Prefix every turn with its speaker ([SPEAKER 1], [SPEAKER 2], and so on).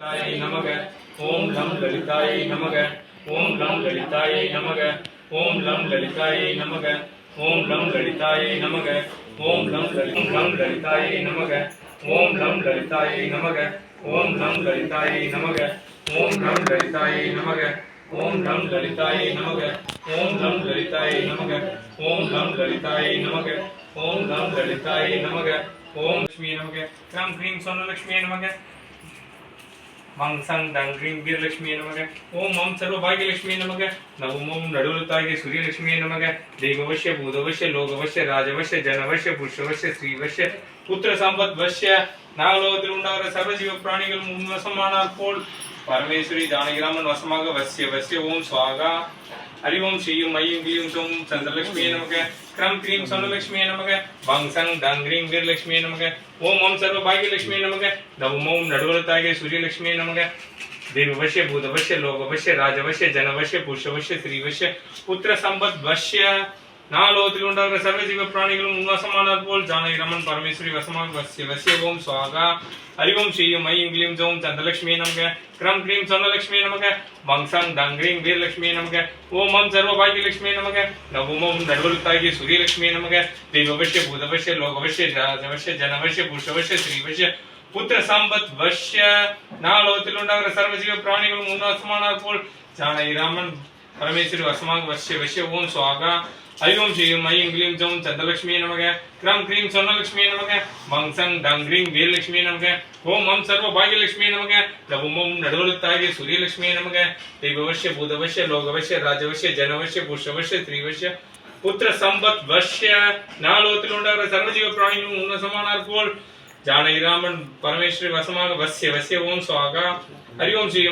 [SPEAKER 1] லலிதாயை நமக ஓம் லம் லலிதாயை நமக ஓம் லம் லலிதாயை நமக ஓம் லம் லலிதாயை நமக ஓம் லம் லலிதாயை நமக ஓம் லம் லலிதம் லம் லலிதாயை நமக ஓம் லம் லலிதாயை நமக ஓம் லம் லலிதாயை நமக ஓம் லம் லலிதாயை நமக ஓம் லம் லலிதாயை நமக ஓம் லம் லலிதாயை நமக ஓம் லம் லலிதாயை நமக ஓம் லம் லலிதாயை நமக ஓம் லக்ஷ்மி நமக ராம் கிரீம் சொன்ன லக்ஷ்மி நமக ಮಾಂಸಾಂಗ್ ದಾಂಗ್ರೀಂ ವೀರಲಕ್ಷ್ಮಿಯ ನಮಗ. ಓಂ ಮಾಂ ಸರ್ವ ಭಾಗ್ಯಲಕ್ಷ್ಮಿಯ ನಮಗ. ನವಮೋಂ ತಾಯಿಗೆ ಸೂರ್ಯಲಕ್ಷ್ಮಿಯ ನಮಗ. ದೇಗವಶ್ಯ ಭೂತವಶ್ಯ, ಲೋಕವಶ್ಯ, ರಾಜವಶ್ಯ, ಜನವಶ್ಯ, ಪುರುಷವಶ್ಯ, ಸ್ತ್ರೀವಶ್ಯ, ಪುತ್ರ ಸಂಪತ್ ವಶ್ಯ ನಾಗಲೋದ್ರುಂಡವರ ಸರ್ವಜೀವ ಪ್ರಾಣಿಗಳು ಮುನ್ನಸಮಾನ ಪೋಲ್ பரமேஸ்வரி ஜானகிராமன் வசமாக வசிய வசிய ஓம் சுவாகா ஹரி ஓம் ஸ்ரீயும் ஐயும் கிளீம் சோம் சந்திரலட்சுமியே நமக கிரம் கிரீம் சோனலட்சுமியே நமக வங் சங் டங் கிரீம் வீரலட்சுமியே நமக ஓம் ஓம் சர்வ பாகியலட்சுமியே நமக தம் ஓம் நடுவலத்தாகிய சூரியலட்சுமியே நமக देववश्य भूतवश्य लोकवश्य राजवश्य जनवश्य पुरुषवश्य स्त्रीवश्य पुत्र संपद वश्य நாலோகத்தில் உண்டாகிற சர்வஜீவ பிராணிகளும் உன்வசமானார் போல் ஜானகி ரமன் பரமேஸ்வரி வசமாக வசிய வசிய ஓம் சுவாகா ஹரிஓம் ஸ்ரீயும் ஐயும் கிளீம் ஜோம் சந்தலட்சுமி நமக. கிரம் கிரீம் சொர்ணலட்சுமி நமக. வங்சாங் தங்க்ரீம் வீரலட்சுமி நமக. ஓம் மம் சர்வபாகி லட்சுமி நமக. நவும் ஓம் நடுவலுத்தாகி சூரியலட்சுமி நமக. தெய்வவசிய பூதவசிய லோகவசிய ஜாதவசிய ஜனவசிய புருஷவசிய ஸ்ரீவசிய புத்திர சம்பத் வசிய நாலோகத்தில் உண்டாகிற சர்வஜீவ பிராணிகளும் உன்வசமானார் போல் ஜானகி ரமன் ಪರಮೇಶ್ವರಿ ಅಸ್ಮಾಕ್ ವಶ್ಯ ವಶ್ಯ ಓಂ ಸ್ವಾಗ ಹರಿ ಓಂ ಶ್ರೀಂ ಐಂ ಗ್ಲೀಂ ಚೌಂ ಚಂದ್ರಲಕ್ಷ್ಮಿ ನಮಗೆ ಕ್ರಂ ಕ್ರೀಂ ಸ್ವರ್ಣಲಕ್ಷ್ಮಿ ನಮಗೆ ಮಂ ಸಂ ಡಂ ಗ್ರೀಂ ವೀರಲಕ್ಷ್ಮಿ ನಮಗೆ ಓಂ ಮಂ ಸರ್ವ ಭಾಗ್ಯಲಕ್ಷ್ಮಿ ನಮಗೆ ರಘು ಮಂ ನಡವಳುತ್ತಾಗಿ ಸೂರ್ಯಲಕ್ಷ್ಮಿ ನಮಗೆ ದೈವವಶ್ಯ ಭೂತವಶ್ಯ ಲೋಕವಶ್ಯ ರಾಜವಶ್ಯ ಜನವಶ್ಯ ಪುರುಷವಶ್ಯ ಸ್ತ್ರೀವಶ್ಯ புத்திர சம்பத் வஷ்ய நாலோகத்தில் உண்டாகிற சர்வஜீவ பிராணியும் உன்ன சமானார் போல் ஜானகிராமன் பரமேஸ்வரி வசமாக வசிய வசிய ஓம் சுவாகா ஹரி ஓம் ஸ்ரீ